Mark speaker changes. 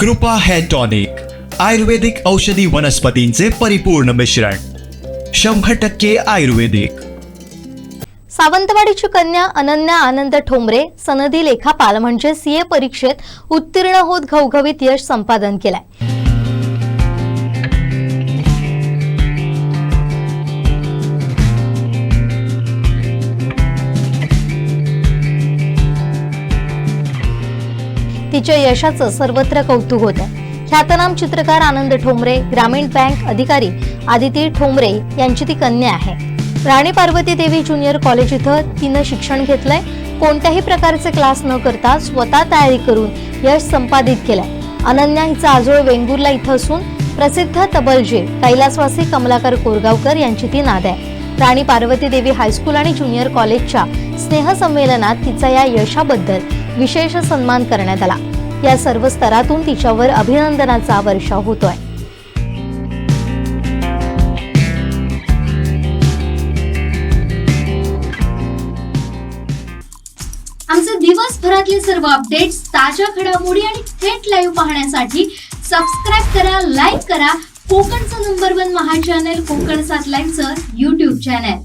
Speaker 1: कृपा hair tonic आयुर्वेदिक औषधी वनस्पतींचे परिपूर्ण मिश्रण शंभर टक्के आयुर्वेदिक.
Speaker 2: सावंतवाडीची कन्या अनन्या आनंद ठोंबरे सनदी लेखापाल म्हणजे सीए परीक्षेत उत्तीर्ण होत घवघवीत यश संपादन केलाय. तिच्या यशाचं सर्वत्र कौतुक होत. आहे ख्यातनाम चित्रकार आनंद ठोंबरे ग्रामीण बँक अधिकारी आदिती ठोंबरे यांची ती कन्या आहे. राणी पार्वती देवी ज्युनियर कॉलेज इथं तिनं शिक्षण घेतलंय. कोणत्याही प्रकारचे क्लास न करता स्वतः तयारी करून यश संपादित केलंय. अनन्या हिचा आजोळ वेंगुर्ला इथं असून प्रसिद्ध तबलजे कैलासवासी कमलाकर कोरगावकर यांची ती नाद आहे. राणी पार्वती देवी हायस्कूल आणि ज्युनियर कॉलेजच्या स्नेहसंमेलनात तिचा या यशाबद्दल विशेष सन्मान करण्यात आला. या सर्व स्तरातून तिच्यावर अभिनंदनाचा वर्षाव होतोय.
Speaker 3: आमचे दिवसभरातले सर्व अपडेट्स ताज्या घडामोडी आणि थेट लाईव्ह पाहण्यासाठी सबस्क्राईब करा लाईक करा. कोकणचं नंबर वन महा चॅनल कोकण सात लाईव्हचं युट्यूब चॅनल